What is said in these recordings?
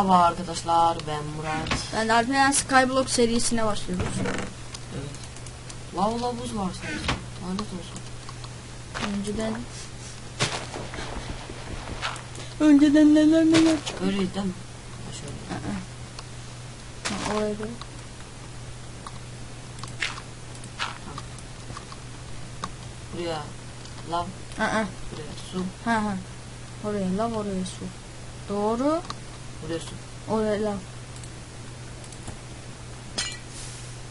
Merhaba arkadaşlar ben Murat. Ben de Alperen Skyblock serisine başlıyoruz. Evet. Lav lavuz var sanki. Lanet olsun. Önceden Önceden neler neler çıktı. Öyleyiz değil mi? Şöyle. Ha, oraya doğru. Buraya lav, buraya su, ha ha. Oraya lav oraya su. Doğru. Buraya su. Oraya lav.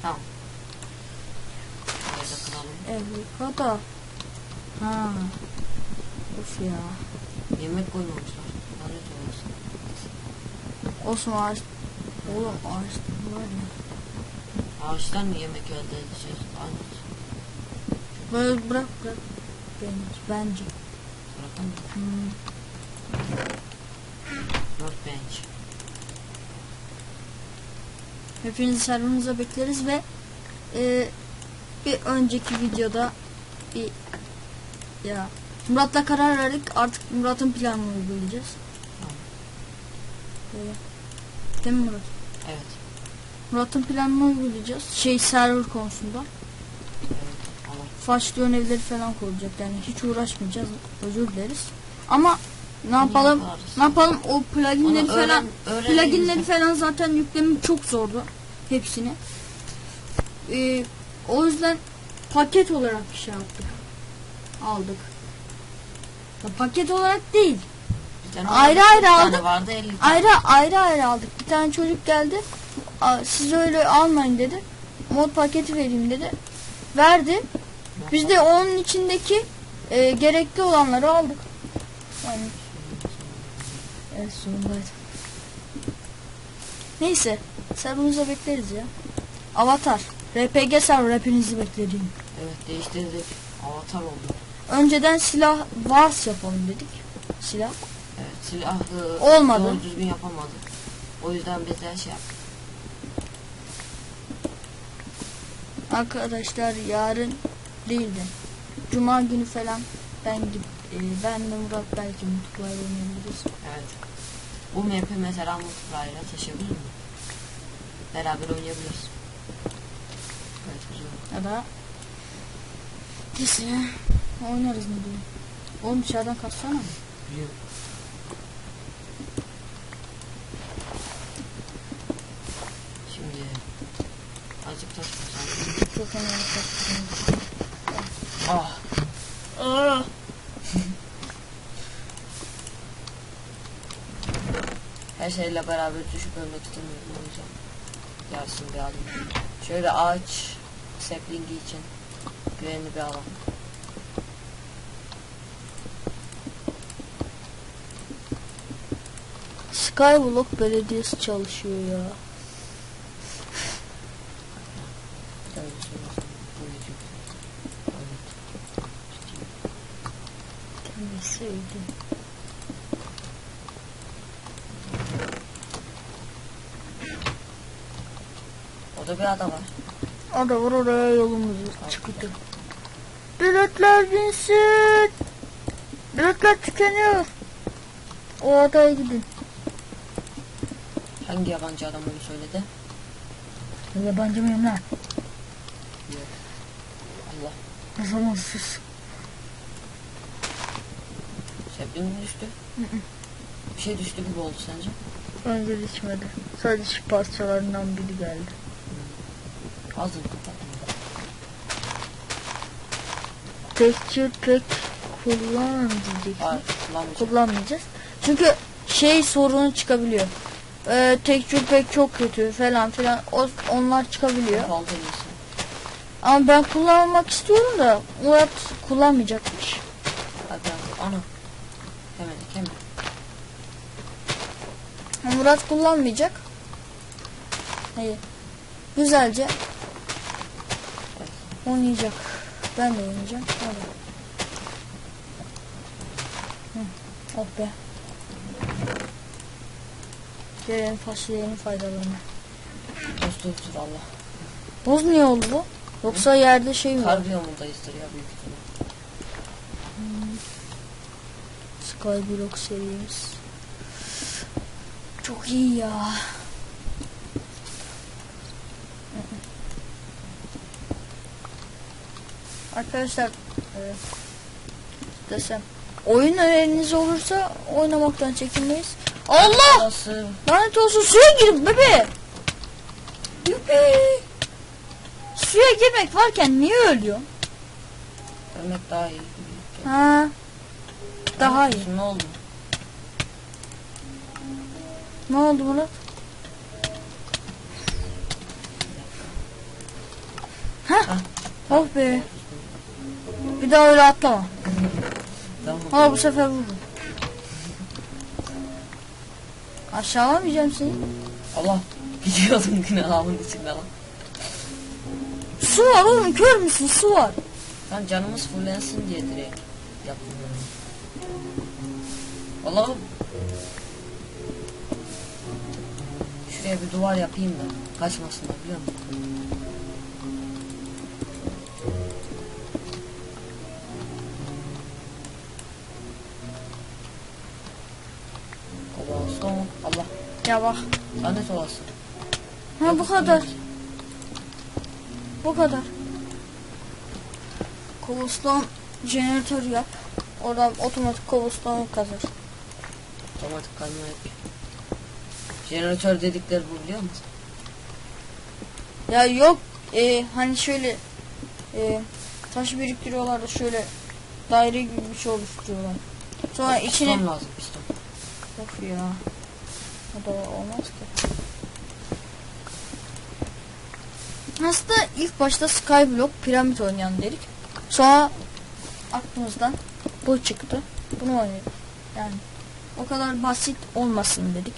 Tamam. Buraya da kıralım. Evrikada. Ha. Of ya. Yemek koymamışlar. Lanet olsun. Olsun ağaç. Oğlum ağaç var ya. Ağaçtan mı yemek elde edeceğiz? Lanet. Böyle bırak bırak. Bence. Bence. Bırakalım. Hmm. Workbench. Hepinizi serverımıza bekleriz ve e, bir önceki videoda bir ya Murat'la karar verdik artık Murat'ın planını uygulayacağız. Tamam. Böyle. Değil mi Murat? Evet. Murat'ın planını uygulayacağız. Şey server konusunda. Evet. Façlı önerileri falan koyacak. Yani hiç uğraşmayacağız. Özür dileriz. Ama ne yapalım? Ne yapalım? O pluginleri Onu falan pluginleri falan zaten yüklemem çok zordu. Hepsini. Ee, o yüzden paket olarak bir şey yaptık. Aldık. Ya paket olarak değil. Ayrı ayrı bir aldık. vardı 50 tane. Ayrı ayrı ayrı aldık. Bir tane çocuk geldi. "Aa, Siz öyle almayın dedi. Mod paketi vereyim dedi. Verdi. Biz de onun içindeki e, gerekli olanları aldık. Yani evet sonundaydı. Neyse. Serverımıza bekleriz ya. Avatar. RPG server hepinizi beklediğim. Evet değiştirdik. Avatar oldu. Önceden silah vars yapalım dedik. Silah. Evet silahı Olmadı. doğru düzgün yapamadık. O yüzden biz de şey yaptık. Arkadaşlar yarın değil de Cuma günü falan ben gidip e, ben de Murat belki multiplayer oynayabiliriz. Evet. Bu map'i mesela multiplayer'a taşıyabilir mi? Beraber oynayabiliriz. Evet güzel. Ya da ikisini oynarız mı diyeyim. Oğlum dışarıdan kaçsana mı? Biliyor. Şimdi azıcık taş. Çok önemli kaçsın. Ah. Aa. Şeyle beraber düşüp ölmek istemiyorum o yüzden. Gelsin bir adım. Şöyle ağaç saplingi için güvenli bir alan. Skyblock Belediyesi çalışıyor ya. Öyle söylesem, duyacak. Evet. Kendisi öldü. Orada bir ada var. Orada var oraya yolumuz çıktı. Biletler binsin. Biletler tükeniyor. O adaya gidin. Hangi yabancı adam onu söyledi? Yabancı mıyım lan? Yok. Allah. O zaman sus. Sapling mi düştü? Bir şey düştü gibi oldu sence? Önce düşmedi. Sadece şu parçalarından biri geldi. Hazır. Texture pek kullan diyeceksin. Hayır kullanmayacağım. Kullanmayacağız. Çünkü şey sorunu çıkabiliyor. Ee, texture pek çok kötü falan filan. O, onlar çıkabiliyor. Ama ben kullanmak istiyorum da Murat kullanmayacakmış. Hadi ana. Hemedik hemen. Murat kullanmayacak. Hayır. Güzelce oynayacak. Ben de oynayacağım. Hadi. Hı, Oh be. Gelelim fasulyenin faydalarına. Dostluktur Allah. Boz niye oldu bu? Yoksa yerde şey mi? Kar biyomundayızdır ya büyük ihtimal. Skyblock serimiz. Çok iyi ya. Arkadaşlar e, desem oyun öneriniz olursa oynamaktan çekinmeyiz. Allah! Nasıl? Lanet olsun suya girin bebe. Yupi. Suya girmek varken niye ölüyor? Ölmek daha iyi. Ha. Daha iyi. Kızım, Ne oldu? Ne oldu Murat? Hah. Oh be. Bir daha öyle atlama. Tamam. Ha bu sefer vurdum. Aşağılamayacağım seni. Allah. Gidiyordum yine ağamın içinde lan. Su var oğlum kör müsün su var. Ben canımız fullensin diye direkt yaptım bunu. Allah'ım. Şuraya bir duvar yapayım da kaçmasınlar biliyor musun? Ya bak. Lanet olası. Ha bu kadar. Bu kadar. Cobblestone jeneratör yap. Oradan otomatik cobblestone kazır. Otomatik kazma yapıyor. Jeneratör dedikleri bu biliyor musun? Ya yok e, hani şöyle e, taş biriktiriyorlar da şöyle daire gibi bir şey oluşturuyorlar. Sonra içine Piston lazım piston. Of ya. Da olmaz ki. Aslında ilk başta Skyblock piramit oynayalım dedik. Sonra aklımızdan bu çıktı. Bunu oynadık. Yani o kadar basit olmasın dedik.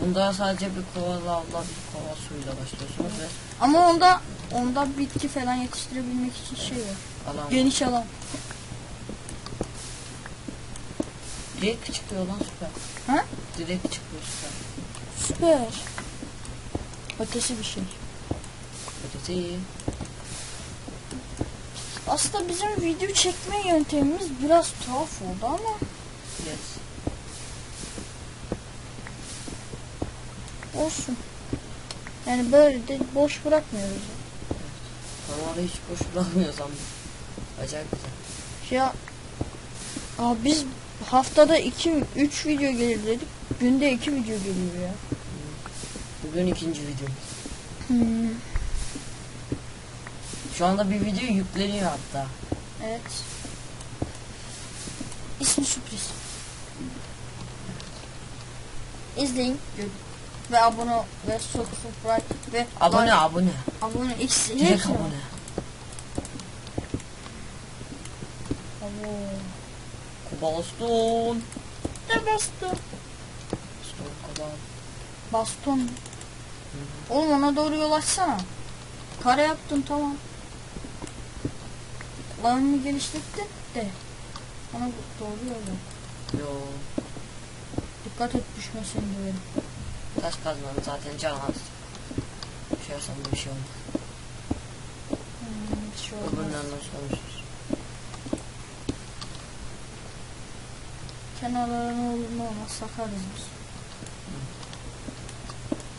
Bunda sadece bir kova lavla bir kova suyla başlıyorsunuz ve Ama onda onda bitki falan yetiştirebilmek için şey var. alan Geniş alan. Direkt çıkıyor lan süper. Ha? Direkt çıkıyor süper. Süper. Ötesi bir şey. Ötesi iyi. Aslında bizim video çekme yöntemimiz biraz tuhaf oldu ama Yes. olsun. Yani böyle de boş bırakmıyoruz. Normalde hiç boş bırakmıyor sandım. Acayip güzel. Ya Aa, biz haftada 2 3 video gelir dedik. Günde 2 video geliyor ya. Bugün ikinci video. Hmm, Şu anda bir video yükleniyor hatta. evet. İsmi sürpriz. İzleyin. görün. Ve abone ve subscribe ve Abone like, abone. abone X Direkt hepsi var. abone. Abo. Cobblestone. Ne bastı? Stone cobalt. Baston. Oğlum ona doğru yol açsana. Kare yaptın tamam. Lanını geliştirdin de. Ona doğru yol yap. Yo. Dikkat et düşmesin diye. Taş kazmanın zaten can az. Şey da bir şey olmaz. Hmm, bir şey olmaz. Öbüründen nasıl konuşuruz? Kenarlarına olur ne olmaz sakarız biz.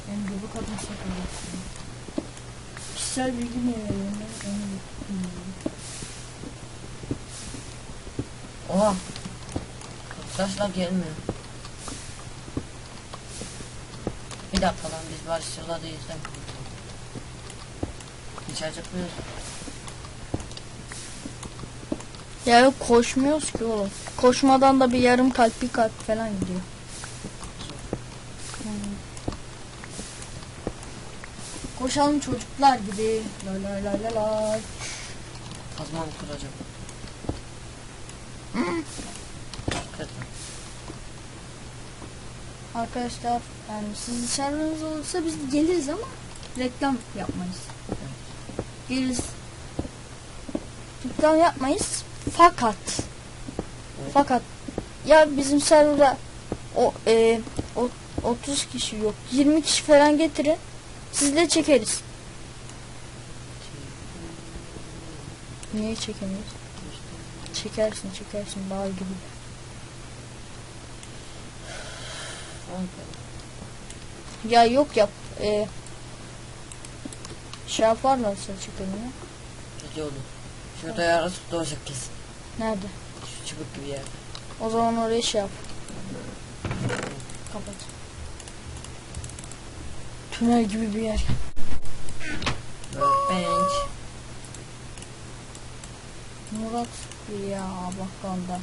Benim gibi kadın sakarız. Kişisel bilgi ne veriyorum ben onu bilmiyorum. Oha. Taşlar gelmiyor. Bir dakika lan biz değil mi? Hiç acıkmıyoruz. Ya yok koşmuyoruz ki oğlum. Koşmadan da bir yarım kalp bir kalp falan gidiyor. Hmm. Koşalım çocuklar gibi. La la la la la. Kazmamı kıracağım. Kırdım. Arkadaşlar yani sizin serveriniz olursa biz geliriz ama reklam yapmayız. Geliriz. Reklam yapmayız. Fakat fakat ya bizim serverda o, e, o 30 kişi yok 20 kişi falan getirin sizle çekeriz. Niye çekemiyoruz? Çekersin çekersin bağ gibi. Ya yok yap. E, şey yaparlar saçı kılını. Kötü oldu. Şurada yarası doğacak kesin. Nerede? Şu çubuk gibi yer. O zaman oraya şey yap. Kapat. Tünel gibi bir yer. Workbench. Murat ya bakkalda.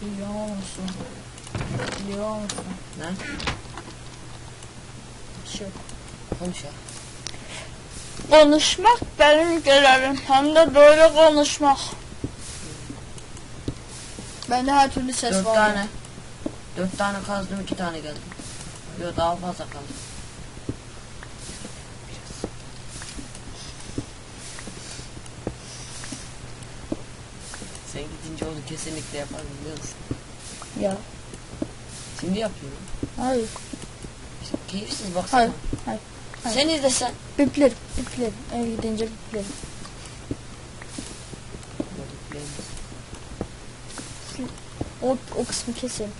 Biliyor musun? Biliyor musun? Ne? Bir şey yok. Konuş ya. Konuşmak benim görevim. Hem de böyle konuşmak. Bende her türlü ses Dört var. tane. Dört tane kazdım iki tane geldi. Yok daha fazla kaldı. Sen gidince onu kesinlikle yaparım biliyor musun? Ya. Şimdi yapıyorum. Hayır. İşte keyifsiz baksana. Hayır, hayır, hayır. Sen izlesen. Biplerim. Biplerim. Eve gidince biplerim. O, kısmı keselim.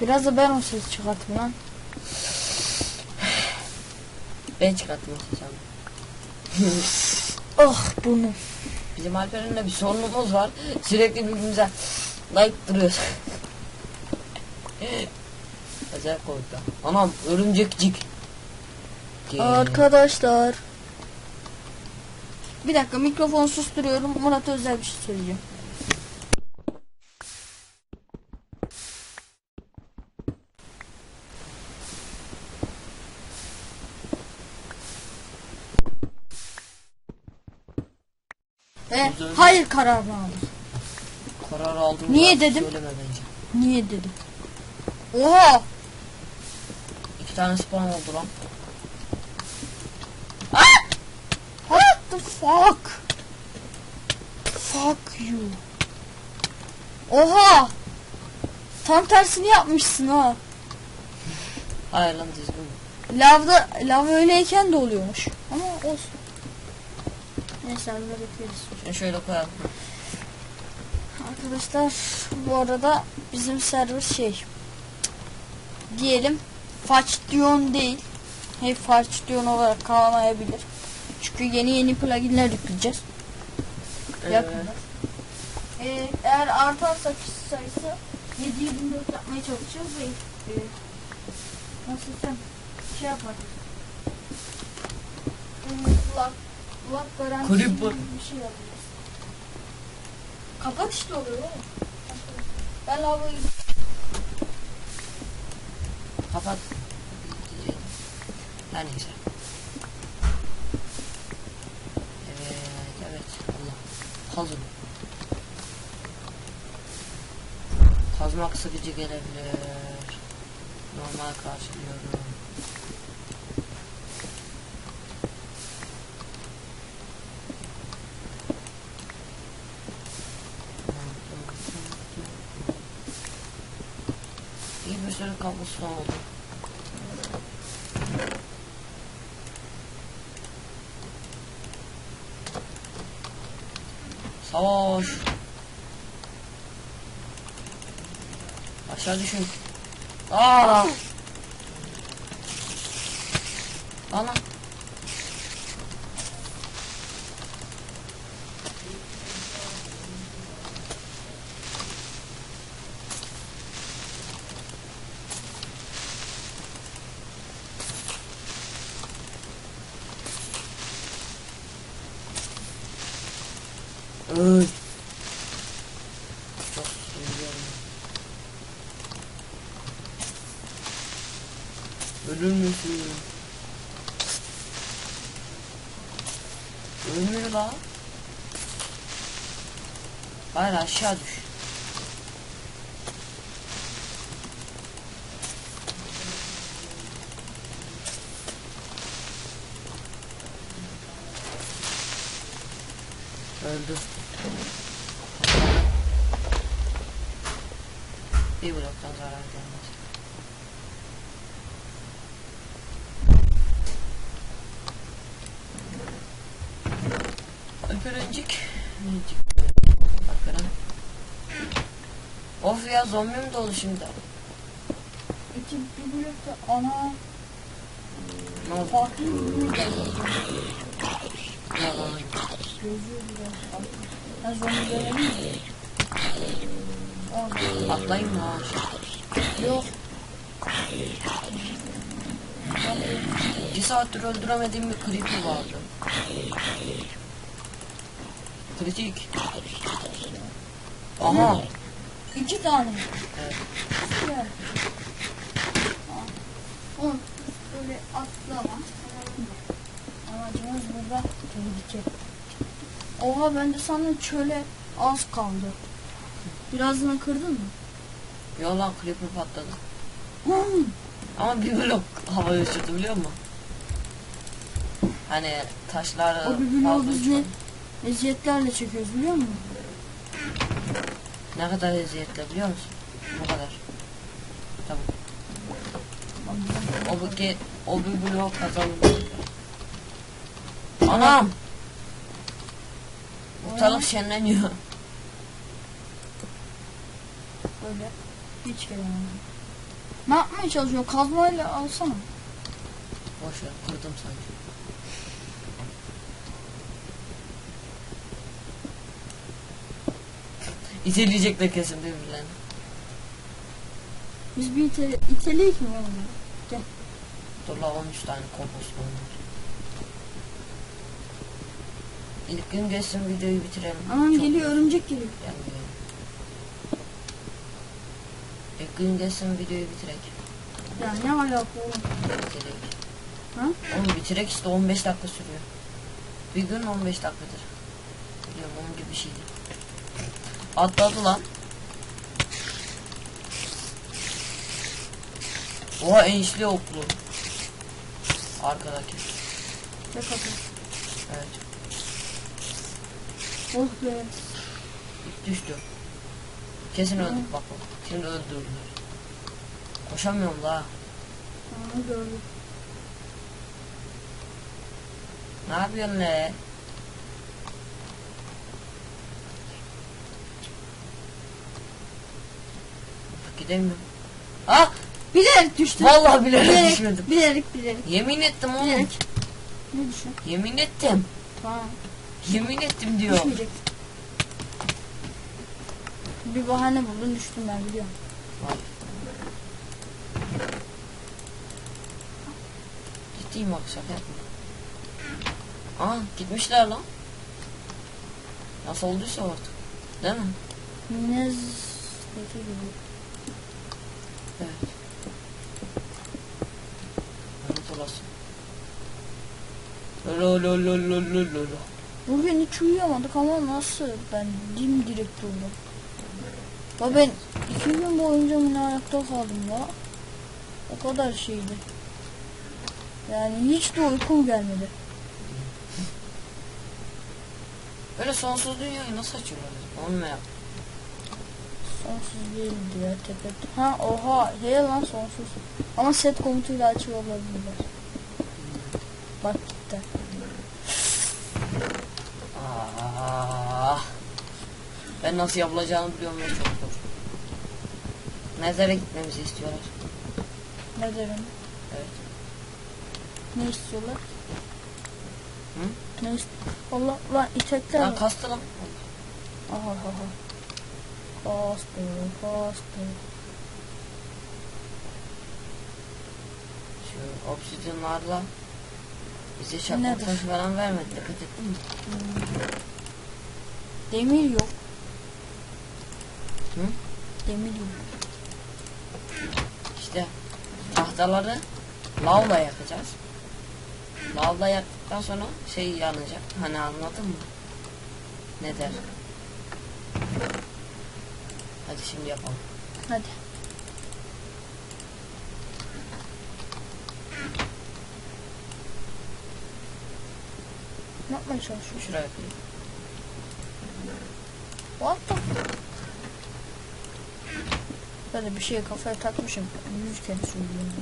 Biraz da ben o ses çıkartayım lan. Ben o sesi. Oh burnum. Bizim Alperen'le bir sorunumuz var. Sürekli birbirimize like duruyoruz. Acayip ya. Anam örümcekcik. Arkadaşlar. Bir dakika mikrofonu susturuyorum. Murat'a özel bir şey söyleyeceğim. Ve hayır kararını aldım. Karar aldım. Niye dedim? Söyleme bence. Niye dedim? Oha! İki tane spawn oldu lan. What the fuck? Fuck you. Oha! Tam tersini yapmışsın ha. Hayır lan düzgün. Lavda lav öyleyken de oluyormuş. Ama olsun. Neyse arada bekleriz. Şöyle koyalım. Arkadaşlar bu arada bizim server şey diyelim Façdiyon değil. Hep Façdiyon olarak kalmayabilir. Çünkü yeni yeni pluginler yükleyeceğiz. Yakında. Ee, eğer artarsa kişi sayısı 724 yapmaya çalışacağız ve e, nasıl desem şey yaparız. Kulak garantisi Creeper. gibi bir şey yapacağız. Kapat işte oluyor oğlum. Ben lavaboya Kapat. Her neyse. Evet, evet. Allah. Kazın. Kazmak sıkıcı gelebilir. Normal karşılıyorum. İyi bir sürü kablosu oldu. Aşağı düşün. Aa! Ana. Öl. Çok üzülüyorum. Ölür müsün? Ölmüyor la. Hayır aşağı düş. Öldü. Bir bloktan zarar gelmez. Ya zombi mi dolu şimdi? İki bir blokta ana Ne oldu? farklı bir blok var. Ne oldu? Gözü biraz. Ben zombi görelim mi? Orada. Atlayayım mı? Yok. İki saattir öldüremediğim bir creeper vardı. Kritik. Aha. İki tane. Evet. Oğlum böyle atlama. Amacımız burada tehlike. Oha ben de sana çöle az kaldı. Birazını kırdın mı? Yo lan creeper patladı. Ama bir blok havaya uçurdu biliyor musun? Hani taşlar O bir bloğu biz ne eziyetlerle çekiyoruz biliyor musun? Ne kadar eziyetle biliyor musun? Bu kadar. Tamam. O ge o bir blok kazandı. Anam! Ortalık şenleniyor. Böyle hiç gelemedim. Ne yapmaya çalışıyor? Kazmayla alsana. Boş ver kırdım sanki. İteleyecekler kesin birbirlerini. Biz bir itele, iteleyik mi oğlum? Dur la 13 tane kompost var. İlk gün geçsin videoyu bitirelim. Anam Çok geliyor örümcek geliyor. Gelmiyor. İlk gün geçsin videoyu bitirek. Ya ne alaka oğlum? Bitirek. Ha? Oğlum bitirek işte 15 dakika sürüyor. Bir gün 15 dakikadır. Biliyorum onun gibi bir şeydi. Atladı lan. Oha enişli oklu. Arkadaki. Ne kadar? Evet. Oh be. Düştü. Kesin öldük bak bak. Şimdi öldürdüler. Koşamıyorum la. Onu gördüm. Ne yapıyorsun le? Gidemiyorum. Ah! Bilerek düştü. Vallahi bilerek düşmedim. bilerek, bilerek, Yemin ettim oğlum. bilerek. Ne düşün? Yemin ettim. Tamam. Yemin ettim diyor. Düşmeyecek. Bir bahane buldun düştüm ben biliyorum. Vay. Ciddiyim bak şaka yapma. Aa gitmişler lan. Nasıl olduysa artık. Değil mi? Nezi gibi. Evet. Lanet olasın. Lo lo lo lo lo lo lo. Bugün hiç uyuyamadık ama nasıl ben dimdirek durdum. Ya ben iki gün boyunca ayakta kaldım ya. O kadar şeydi. Yani hiç de uykum gelmedi. Böyle sonsuz dünyayı nasıl açıyorlar? Onu merak. Sonsuz değildi ya tepe. Ha oha he lan sonsuz. Ama set komutuyla açıyor olabilirler. Bak gitti. Ah. Ben nasıl yapılacağını biliyorum ve çok zor. Nezere gitmemizi istiyorlar. Ne derim? Evet. Ne istiyorlar? Hı? Ne ist Allah lan itekler Lan kastı lan. Aha aha Kastı kastı. Şu obsidyenlarla bize Nedir? çakmak taşı falan vermedi. Dikkat ettin mi? Demir yok. Hı? Demir yok. İşte tahtaları lavla yakacağız. Lavla yaktıktan sonra şey yanacak. Hani anladın mı? Ne der? Hadi şimdi yapalım. Hadi. Ne yapmaya çalışıyorsun? Şuraya koyayım. What the Böyle bir şeye kafaya takmışım. Yüz kere söylüyorum.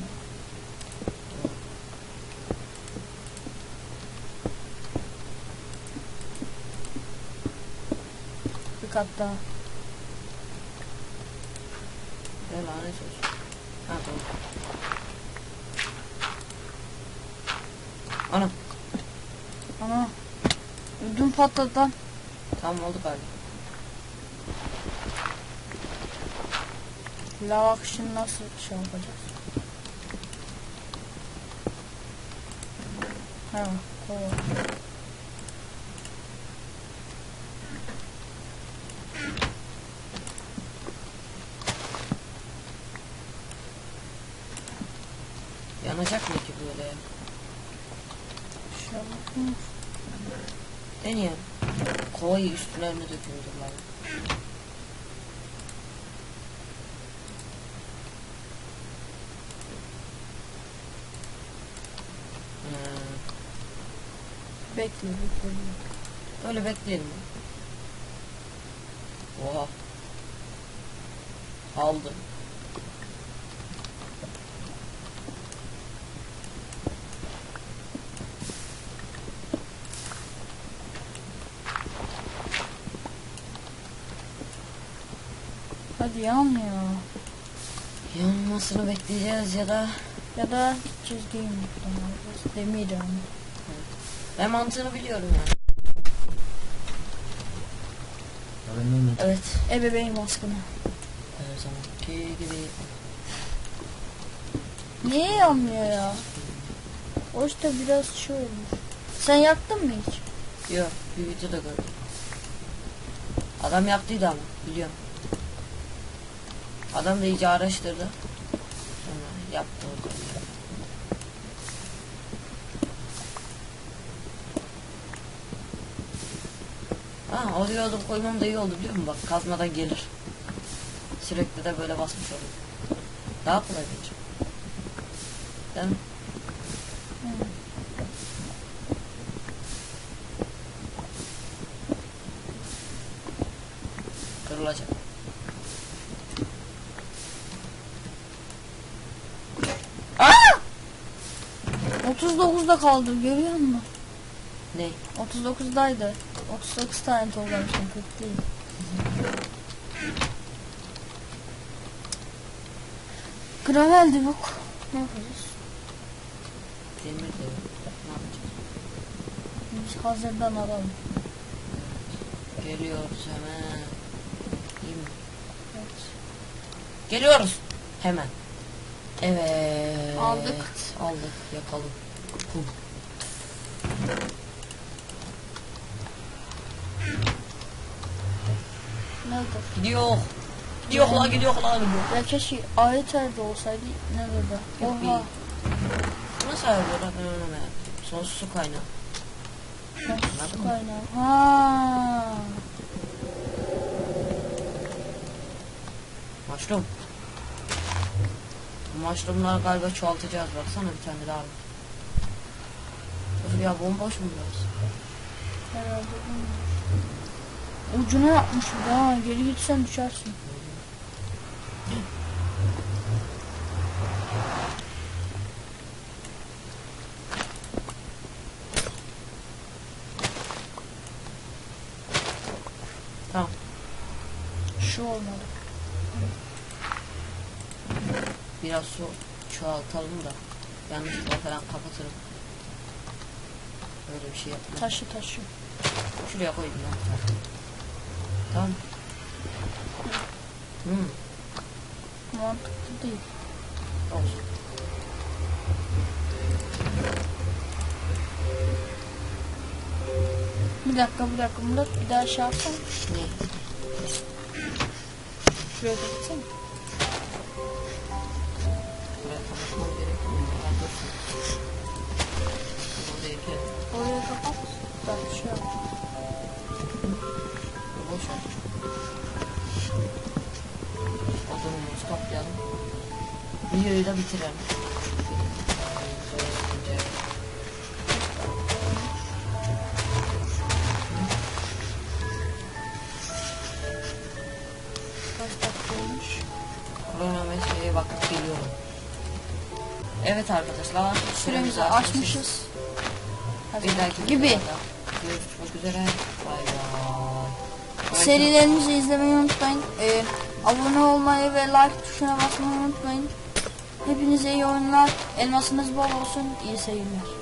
ya. kat daha. Olsun. Ha tamam. Anam. Ana. Ödüm patladı lan. Tamam oldu galiba. Lav akışını nasıl şey yapacağız? Ha, kova. Yanacak mı ki böyle? Şöyle. Deneyelim. Kovayı üstüne mi döküldü lan? Hmm, Bekle bekle. bekle. Böyle bekleyelim. Oha. Aldı. Hadi yanmıyor. Yanmasını bekleyeceğiz ya da Ya da çizgiyi alacağız. Demir yani. ben mantığını biliyorum yani. Evet. Ebeveyn baskını. Her zamanki gibi. Niye yanmıyor ya? O işte biraz şey olmuş. Sen yaktın mı hiç? Yok bir videoda gördüm. Adam yaptıydı ama biliyorum. Adam da iyice araştırdı. Sonra yaptı o kadar. Ha oraya yolda koymam da iyi oldu biliyor musun? Bak kazmadan gelir. Sürekli de böyle basmış olur. Daha kolay bence. Değil mi? Kırılacak. Aa! 39'da kaldı görüyor musun? Ne? 39'daydı. 38 tane toplamıştım 40 değil. Gravel yok. Ne yapacağız? Demir de. Ne yapacağız? Biz hazırdan alalım. Geliyoruz hemen. İyi mi? Evet. Geliyoruz. Hemen. Evet. Aldık. Aldık. Yakalım. Nedir? Gidiyor. Gidiyor la gidiyor la gidiyor. Ya keşke ayet erde olsaydı? Yok, Oha. Nasıl ayırıyor lan ben merak Sonsuz su kaynağı. Nasıl su kaynağı? Ha. Maşrum. Bu maşrumları galiba çoğaltacağız. Baksana bir tane daha ya bomboş mu biraz? Herhalde bilmiyorum. Ucuna yapmış bir de ha. Geri gitsen düşersin. Tamam. Şu olmadı. Biraz su çoğaltalım da. Yanlışlıkla falan kapatırım. Böyle bir şey yapma. Taşı taşı. Şuraya koydum ya. Tamam. Hmm. Mantıklı değil. Olsun. Bir dakika bir dakika Murat bir daha şey yapsana. Ne? Şuraya gitsene. Videoyu da bitirelim. Kronometreye bakıp geliyorum. Evet arkadaşlar. Süremizi açmışız. Bir dahaki Gibi. videoda Görüşmek üzere. Bay bay. serilerimizi izlemeyi unutmayın. Ee, abone olmayı ve like tuşuna basmayı unutmayın. Hepinize iyi oyunlar. Elmasınız bol olsun. İyi seyirler.